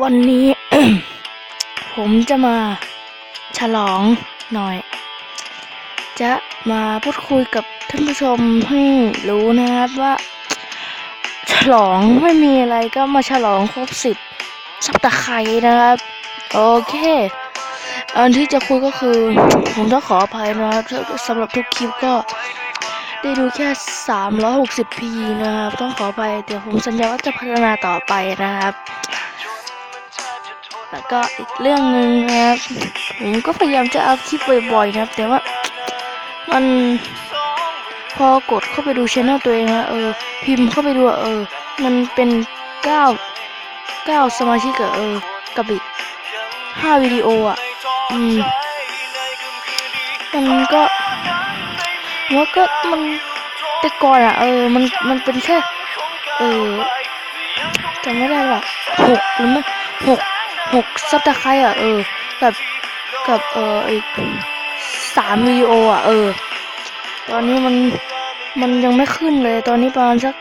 วันนี้ ผมจะมาฉลองหน่อย จะมาพูดคุยกับท่านผู้ชมให้รู้นะครับว่า ฉลองไม่มีอะไรก็มาฉลองครบสิบสับตะไคร้นะครับ โอเค อันที่จะคุยก็คือ ผมต้องขออภัยนะครับสำหรับทุกคลิปก็ได้ดูแค่ 360p นะครับ ต้องขออภัยเดี๋ยวผมสัญญาว่าจะพัฒนาต่อไปนะครับ แล้วก็อีกเรื่องหนึ่งนะครับผมก็พยายามจะอัพคลิปบ่อยๆนะครับ แต่ว่ามันพอกดเข้าไปดูช anel ตัวเองนะเออ พิมพ์เข้าไปดูเออ มันเป็นเก้าเก้าสมาชิกอะเออกับอีกห้าวิดีโออะอืมมันก็ว่าก็มันแต่ก่อนอะ เออ มันมันเป็นแค่เออจำไม่ได้หรอกหกหรือไม่หก หกซับตะไคร้อะเออกับกับเอออีกสามวิดีโออะเออ ตอนนี้มันมันยังไม่ขึ้นเลย ตอนนี้ประมาณสัก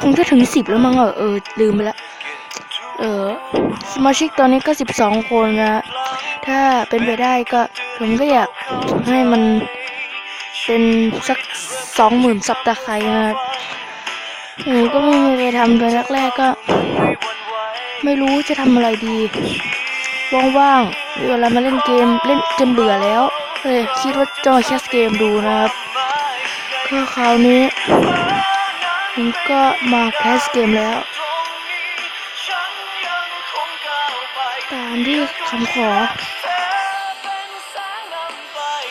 คงจะถึงสิบแล้วมั้งเออเออลืมไปล้วเออสมาชิกตอนนี้ก็สิบสองคนนะ ถ้าเป็นไปได้ก็ผมก็อยากให้มันเป็นสักสองหมื่นซับตะไคร้นะผมก็ไม่มีอะไรทำตอนแรกๆก็ ไม่รู้จะทำอะไรดี ว่างๆมีเวลามาเล่นเกมเล่นจนเบื่อแล้วเลยคิดว่าจะมาแคสเกมดูนะครับก็คราวนี้ผมก็มาแคสเกมแล้ว ตามที่คำขอ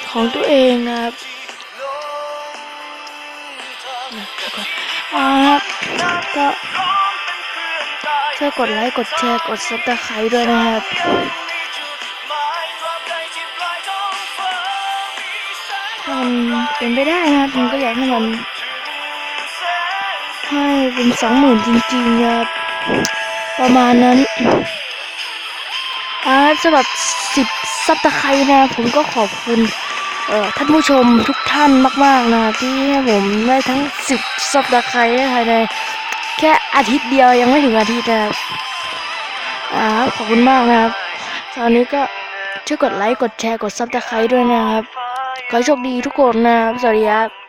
ของตัวเองนะครับนะเดี๋ยวก่อนอ่าครับก็ ช่วยกดไลค์ กดแชร์ กดซับสไครต์ด้วยนะครับ ถ้ามันเป็นไปได้นะครับผมก็อยากให้มัน ให้เป็นสองหมื่นจริงๆครับประมาณนั้นอ่าสำหรับสิบซับตะไคร้นะผมก็ขอบคุณเอ่อท่านผู้ชมทุกท่านมาก ๆ นะที่ให้ผมได้ทั้งสิบซับตะไคร้ภายใน แค่อาทิตย์เดียวยังไม่ถึงอาทิตย์นะครับอ่าขอบคุณมากนะครับตอนนี้ก็ช่วยกดไลค์ กดแชร์ กดซับสไคร์ด้วยนะครับ ขอให้โชคดีทุกคนนะครับ สวัสดีครับ